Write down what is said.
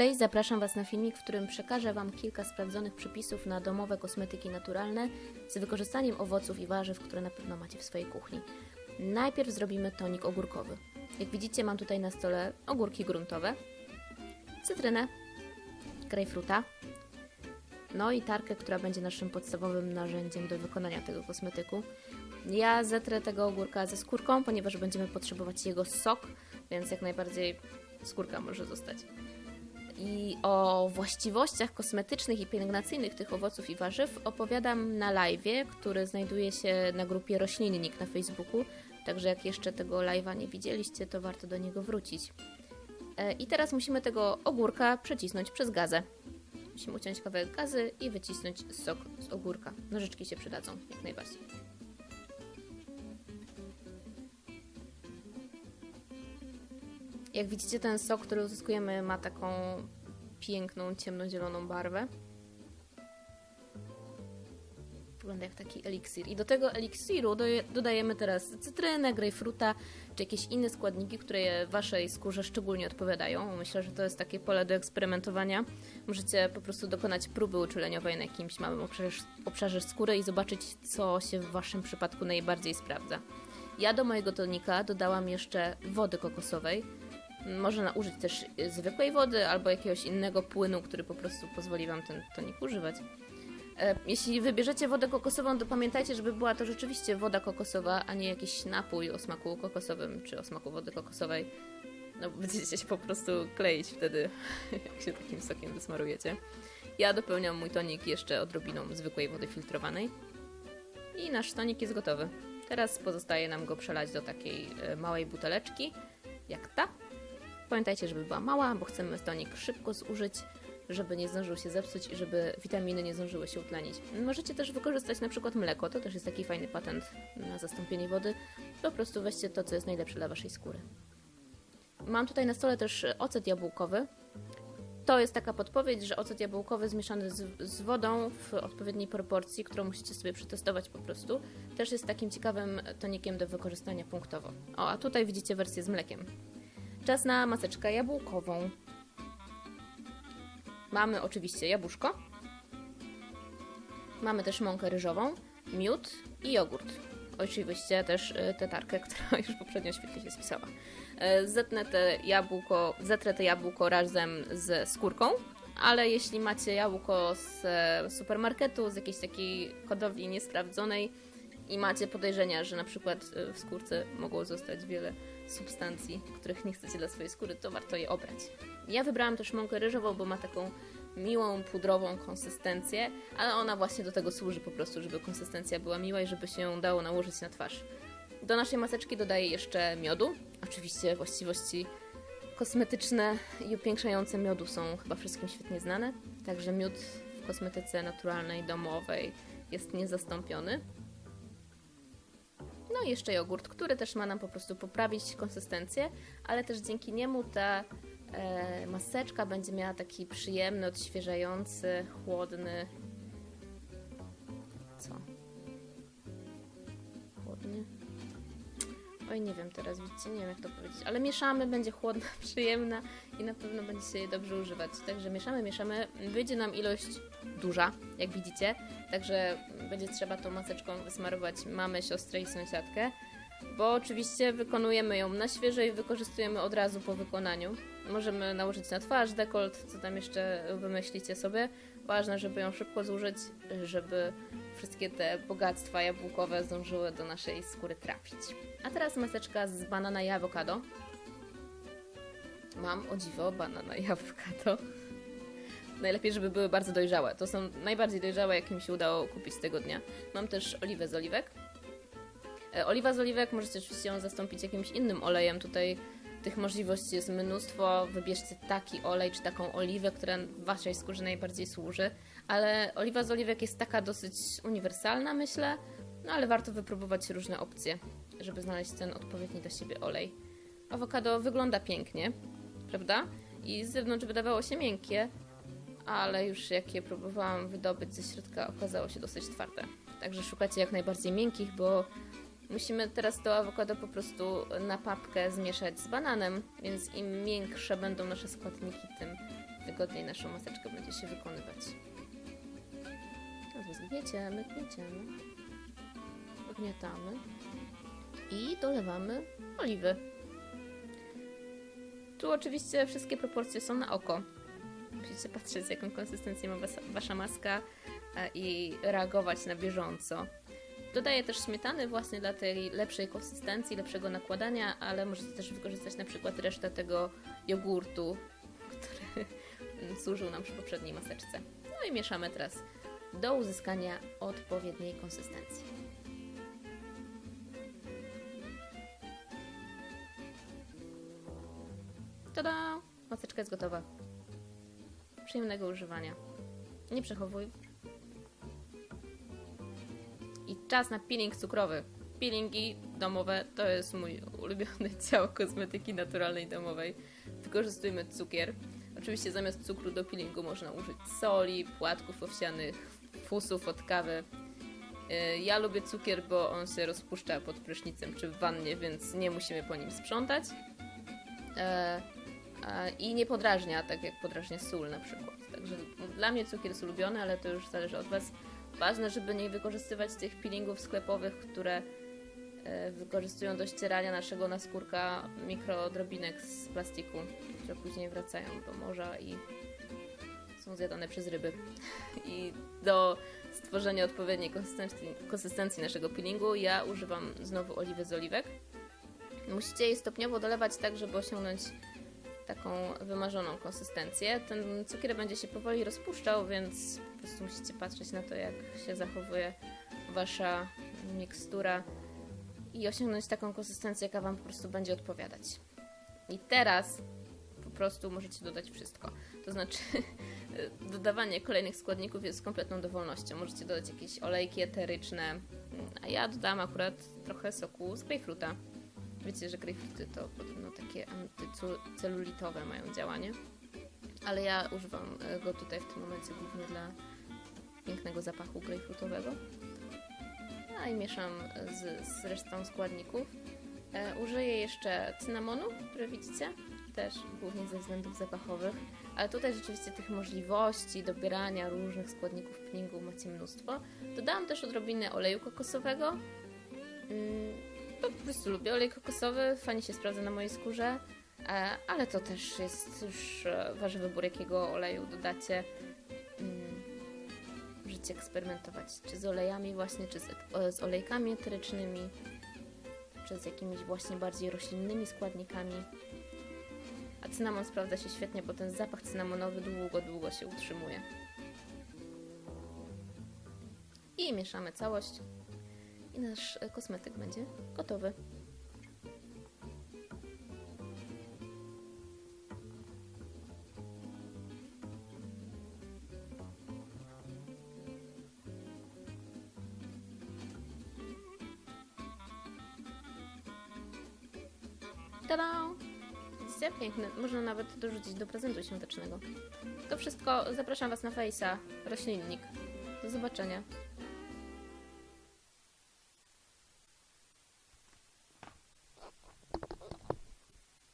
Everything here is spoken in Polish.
Cześć, zapraszam Was na filmik, w którym przekażę Wam kilka sprawdzonych przepisów na domowe kosmetyki naturalne z wykorzystaniem owoców i warzyw, które na pewno macie w swojej kuchni. Najpierw zrobimy tonik ogórkowy. Jak widzicie, mam tutaj na stole ogórki gruntowe, cytrynę, grejpfruta, no i tarkę, która będzie naszym podstawowym narzędziem do wykonania tego kosmetyku. Ja zetrę tego ogórka ze skórką, ponieważ będziemy potrzebować jego sok, więc jak najbardziej skórka może zostać. I o właściwościach kosmetycznych i pielęgnacyjnych tych owoców i warzyw opowiadam na live, który znajduje się na grupie Roślinnik na Facebooku. Także jak jeszcze tego live'a nie widzieliście, to warto do niego wrócić. E, I teraz musimy tego ogórka przecisnąć przez gazę. Musimy uciąć kawałek gazy i wycisnąć sok z ogórka. Nożyczki się przydadzą, jak najbardziej. Jak widzicie, ten sok, który uzyskujemy, ma taką piękną, ciemnozieloną barwę. Wygląda jak taki eliksir. I do tego eliksiru dodajemy teraz cytrynę, grejpfruta, czy jakieś inne składniki, które waszej skórze szczególnie odpowiadają. Myślę, że to jest takie pole do eksperymentowania. Możecie po prostu dokonać próby uczuleniowej na jakimś małym obszarze, obszarze skóry i zobaczyć, co się w waszym przypadku najbardziej sprawdza. Ja do mojego tonika dodałam jeszcze wody kokosowej. Można użyć też zwykłej wody albo jakiegoś innego płynu, który po prostu pozwoli Wam ten tonik używać. E, Jeśli wybierzecie wodę kokosową, to pamiętajcie, żeby była to rzeczywiście woda kokosowa, a nie jakiś napój o smaku kokosowym czy o smaku wody kokosowej. No, będziecie się po prostu kleić wtedy, jak się takim sokiem wysmarujecie. Ja dopełniam mój tonik jeszcze odrobiną zwykłej wody filtrowanej. I nasz tonik jest gotowy. Teraz pozostaje nam go przelać do takiej e, małej buteleczki, jak ta. Pamiętajcie, żeby była mała, bo chcemy tonik szybko zużyć, żeby nie zdążył się zepsuć i żeby witaminy nie zdążyły się utlenić. Możecie też wykorzystać na przykład mleko, to też jest taki fajny patent na zastąpienie wody. Po prostu weźcie to, co jest najlepsze dla Waszej skóry. Mam tutaj na stole też ocet jabłkowy. To jest taka podpowiedź, że ocet jabłkowy zmieszany z, z wodą w odpowiedniej proporcji, którą musicie sobie przetestować po prostu, też jest takim ciekawym tonikiem do wykorzystania punktowo. O, a tutaj widzicie wersję z mlekiem. Czas na maseczkę jabłkową. Mamy oczywiście jabłuszko. Mamy też mąkę ryżową, miód i jogurt. Oczywiście też y, tę tarkę, która już poprzednio świetnie się spisała. Y, Zetnę te jabłko, zetrę te jabłko razem ze skórką, ale jeśli macie jabłko z e, supermarketu, z jakiejś takiej hodowli niesprawdzonej i macie podejrzenia, że na przykład y, w skórce mogło zostać wiele substancji, których nie chcecie dla swojej skóry, to warto je obrać. Ja wybrałam też mąkę ryżową, bo ma taką miłą, pudrową konsystencję, ale ona właśnie do tego służy po prostu, żeby konsystencja była miła i żeby się ją dało nałożyć na twarz. Do naszej maseczki dodaję jeszcze miodu. Oczywiście właściwości kosmetyczne i upiększające miodu są chyba wszystkim świetnie znane, także miód w kosmetyce naturalnej, domowej jest niezastąpiony. No i jeszcze jogurt, który też ma nam po prostu poprawić konsystencję, ale też dzięki niemu ta e, maseczka będzie miała taki przyjemny, odświeżający, chłodny. Co? Oj, nie wiem teraz, widzicie, nie wiem jak to powiedzieć, ale mieszamy, będzie chłodna, przyjemna i na pewno będzie się jej dobrze używać. Także mieszamy, mieszamy, wyjdzie nam ilość duża, jak widzicie, także będzie trzeba tą maseczką wysmarować mamę, siostrę i sąsiadkę, bo oczywiście wykonujemy ją na świeżo i wykorzystujemy od razu po wykonaniu. Możemy nałożyć na twarz, dekolt, co tam jeszcze wymyślicie sobie. Ważne, żeby ją szybko zużyć, żeby wszystkie te bogactwa jabłkowe zdążyły do naszej skóry trafić. A teraz maseczka z banana i awokado. Mam o dziwo banana i awokado. Najlepiej, żeby były bardzo dojrzałe. To są najbardziej dojrzałe, jakie mi się udało kupić tego dnia. Mam też oliwę z oliwek. E, Oliwa z oliwek możecie oczywiście ją zastąpić jakimś innym olejem. Tutaj tych możliwości jest mnóstwo. Wybierzcie taki olej czy taką oliwę, która waszej skórze najbardziej służy. Ale oliwa z oliwek jest taka dosyć uniwersalna, myślę. No ale warto wypróbować różne opcje, żeby znaleźć ten odpowiedni do siebie olej. Awokado wygląda pięknie, prawda? I z zewnątrz wydawało się miękkie, ale już jak je próbowałam wydobyć ze środka, okazało się dosyć twarde. Także szukacie jak najbardziej miękkich, bo musimy teraz to awokado po prostu na papkę zmieszać z bananem, więc im miększe będą nasze składniki, tym wygodniej naszą maseczkę będzie się wykonywać. Teraz gnieciemy, gnieciemy, ugniatamy i dolewamy oliwy. Tu oczywiście wszystkie proporcje są na oko. Musicie patrzeć, jaką konsystencję ma was, wasza maska e, i reagować na bieżąco. Dodaję też śmietany właśnie dla tej lepszej konsystencji, lepszego nakładania, ale możecie też wykorzystać na przykład resztę tego jogurtu, który służył nam przy poprzedniej maseczce. No i mieszamy teraz do uzyskania odpowiedniej konsystencji. Tada! Maseczka jest gotowa. Przyjemnego używania. Nie przechowuj. Czas na peeling cukrowy. Peelingi domowe to jest mój ulubiony dział kosmetyki naturalnej domowej. Wykorzystujemy cukier. Oczywiście zamiast cukru do peelingu można użyć soli, płatków owsianych, fusów od kawy. Yy, Ja lubię cukier, bo on się rozpuszcza pod prysznicem czy w wannie, więc nie musimy po nim sprzątać. E, I nie podrażnia, tak jak podrażnia sól na przykład. Także dla mnie cukier jest ulubiony, ale to już zależy od Was. Ważne, żeby nie wykorzystywać tych peelingów sklepowych, które e, wykorzystują do ścierania naszego naskórka mikrodrobinek z plastiku, które później wracają do morza i są zjadane przez ryby. I do stworzenia odpowiedniej konsystencji, konsystencji naszego peelingu ja używam znowu oliwy z oliwek. Musicie jej stopniowo dolewać tak, żeby osiągnąć taką wymarzoną konsystencję. Ten cukier będzie się powoli rozpuszczał, więc po prostu musicie patrzeć na to, jak się zachowuje wasza mikstura i osiągnąć taką konsystencję, jaka wam po prostu będzie odpowiadać. I teraz po prostu możecie dodać wszystko. To znaczy, dodawanie kolejnych składników jest kompletną dowolnością. Możecie dodać jakieś olejki eteryczne, a ja dodałam akurat trochę soku z grejpfruta. Wiecie, że grejpfruty to podobno takie antycelulitowe mają działanie, ale ja używam e, go tutaj w tym momencie głównie dla pięknego zapachu grejpfrutowego. A i mieszam z, z resztą składników. E, użyję jeszcze cynamonu, który widzicie, też głównie ze względów zapachowych, ale tutaj rzeczywiście tych możliwości dobierania różnych składników peelingu macie mnóstwo. Dodałam też odrobinę oleju kokosowego. Mm, po prostu lubię olej kokosowy, fajnie się sprawdza na mojej skórze, e, ale to też jest już e, wasz wybór, jakiego oleju dodacie. Mm, Możecie eksperymentować, czy z olejami właśnie, czy z, e, z olejkami eterycznymi, czy z jakimiś właśnie bardziej roślinnymi składnikami. A cynamon sprawdza się świetnie, bo ten zapach cynamonowy długo, długo się utrzymuje. I mieszamy całość nasz e, kosmetyk będzie gotowy. Tada! Widzicie? Piękny. Można nawet dorzucić do prezentu świątecznego. To wszystko. Zapraszam Was na Face'a. Roślinnik. Do zobaczenia.